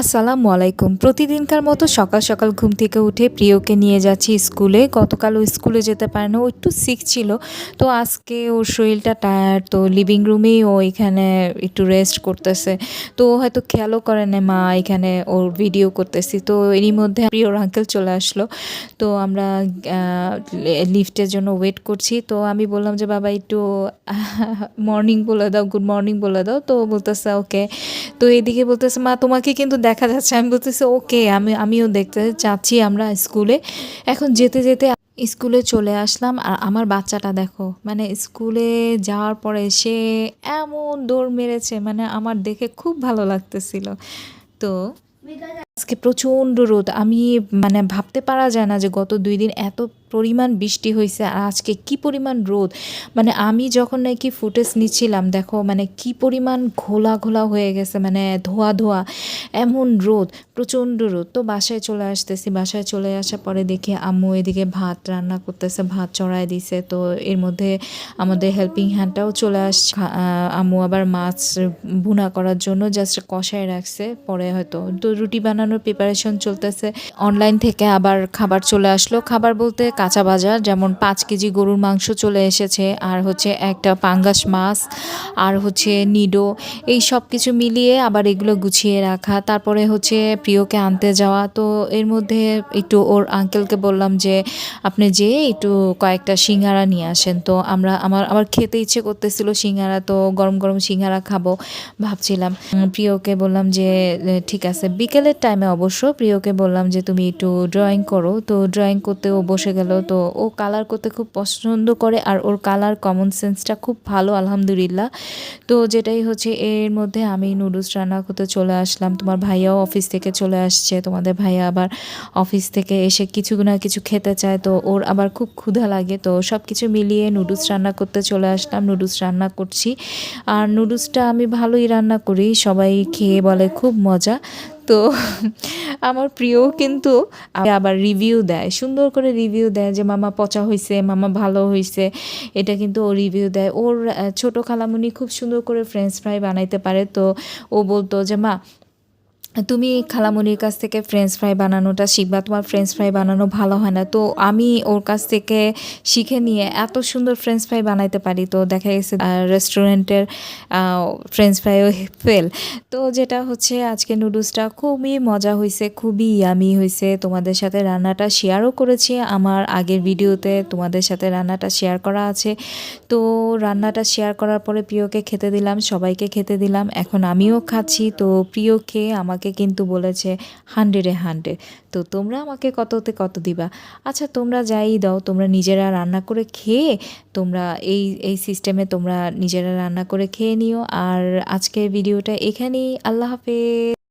আসসালামু আলাইকুম প্রতিদিনকার মতো সকাল সকাল ঘুম থেকে উঠে প্রিয়কে নিয়ে যাচ্ছি স্কুলে। গতকাল ও স্কুলে যেতে পারে না ও একটু সিক ছিল। তো আজকে ওর শরীরটা টায়ার্ড তো লিভিং রুমেই ও এখানে একটু রেস্ট করতেছে। তো ও হয়তো খেয়ালও করে না মা এখানে ওর ভিডিও করতেছি। তো এরই মধ্যে প্রিয়র আঙ্কেল চলে আসলো। তো আমরা লিফটের জন্য ওয়েট করছি। তো আমি বললাম যে, বাবা, একটু মর্নিং বলে দাও গুড মর্নিং বলে দাও। তো বলতেছে ওকে তো এদিকে বলতেছে, মা, তোমাকে কিন্তু দেখা যাচ্ছে। আমি বলতেছি, ওকে, আমি, আমিও দেখতে চাচ্ছি আমরা স্কুলে। এখন যেতে যেতে স্কুলে চলে আসলাম। আর আমার বাচ্চাটা দেখো মানে স্কুলে যাওয়ার পরে সে এমন দৌড় মেরেছে মানে আমার দেখে খুব ভালো লাগতেছিল। তো আজকে প্রচণ্ড রোদ। আমি মানে ভাবতে পারা যায় না যে গত দুই দিন এত পরিমাণ বৃষ্টি হয়েছে আর আজকে কি পরিমাণ রোদ। মানে আমি যখন নাকি ফুটেজ নিচ্ছিলাম, দেখো মানে কি পরিমাণ ঘোলা ঘোলা হয়ে গেছে মানে ধোয়া ধোয়া, এমন রোদ, প্রচণ্ড রোদ। তো বাসায় চলে আসতেছি, বাসায় চলে আসার পরে দেখি আম্মু এদিকে ভাত রান্না করতেছে, ভাত চড়াই দিছে। তো এর মধ্যে আমাদের হেল্পিং হ্যান্ডটাও চলে আসছে। আম্মু আবার মাছ ভুনা করার জন্য জাস্ট কষায় রাখছে, পরে হয়তো, তো রুটি বানানোর প্রিপারেশন চলতেছে। অনলাইন থেকে আবার খাবার চলে আসলো। খাবার বলতে কাঁচা বাজার, যেমন পাঁচ কেজি গরুর মাংস চলে এসেছে, আর হচ্ছে একটা পাঙ্গাস মাছ, আর হচ্ছে নিডো, এই সব কিছু মিলিয়ে আবার এগুলো গুছিয়ে রাখা। তারপরে হচ্ছে প্রিয়কে আনতে যাওয়া। তো এর মধ্যে একটু ওর আঙ্কেলকে বললাম যে, আপনি যেয়ে একটু কয়েকটা সিঙ্গারা নিয়ে আসেন। তো আমরা, আমার আবার খেতে ইচ্ছে করতেছিল সিঙ্গারা, তো গরম গরম সিঙ্গারা খাব ভাবছিলাম। প্রিয়কে বললাম যে, ঠিক আছে। বিকেলের টাইমে অবশ্য প্রিয়কে বললাম যে, তুমি একটু ড্রয়িং করো। তো ড্রয়িং করতে ও বসে গেল। তো ও কালার করতে খুব পছন্দ করে আর ওর কালার কমন সেন্সটা খুব ভালো, আলহামদুলিল্লাহ। তো যেটাই হচ্ছে, এর মধ্যে আমি নুডলস রান্না করতে চলে আসলাম। তোমার ভাইয়াও অফিস থেকে চলে আসছে। তোমাদের ভাইয়া আবার অফিস থেকে এসে কিছু না কিছু খেতে চায়। তো ওর আবার খুব ক্ষুধা লাগে। তো সব কিছু মিলিয়ে নুডলস রান্না করতে চলে আসলাম। নুডলস রান্না করছি। আর নুডলসটা আমি ভালোই রান্না করি। সবাই খেয়ে বলে খুব মজা। তো আমার প্রিয় কিন্তু আবার রিভিউ দেয়, সুন্দর করে রিভিউ দেয় যে মামা পচা হয়েছে মামা ভালো হয়েছে এটা কিন্তু ও রিভিউ দেয়। ওর ছোট খালামুনি খুব সুন্দর করে ফ্রেঞ্চ ফ্রাই বানাইতে পারে। তো ও বলতো যে, মা তুমি খালামণির কাছ থেকে ফ্রেঞ্চ ফ্রাই বানানোটা শিখবা, তোমার ফ্রেঞ্চ ফ্রাই বানানো ভালো হয় না। তো আমি ওর কাছ থেকে শিখে নিয়ে এত সুন্দর ফ্রেঞ্চ ফ্রাই বানাইতে পারি। তো দেখা গেছে রেস্টুরেন্টের ফ্রেঞ্চ ফ্রাইও ফেল তো যেটা হচ্ছে, আজকে নুডলসটা খুবই মজা হয়েছে খুবই ইয়ামি হয়েছে তোমাদের সাথে রান্নাটা শেয়ারও করেছি। আমার আগের ভিডিওতে তোমাদের সাথে রান্নাটা শেয়ার করা আছে। তো রান্নাটা শেয়ার করার পরে প্রিয়কে খেতে দিলাম, সবাইকে খেতে দিলাম। এখন আমিও খাচ্ছি। তো প্রিয় খেয়ে আমাকে কিন্তু বলেছে, হান্ড্রেডে হান্ড্রেড। তো তোমরা আমাকে কততে কত দিবা? আচ্ছা তোমরা যাই দাও, তোমরা নিজেরা রান্না করে খেয়ে, তোমরা এই এই সিস্টেমে তোমরা নিজেরা রান্না করে খেয়ে নিও। আর আজকের ভিডিওটা এখানেই, আল্লাহ হাফেজ।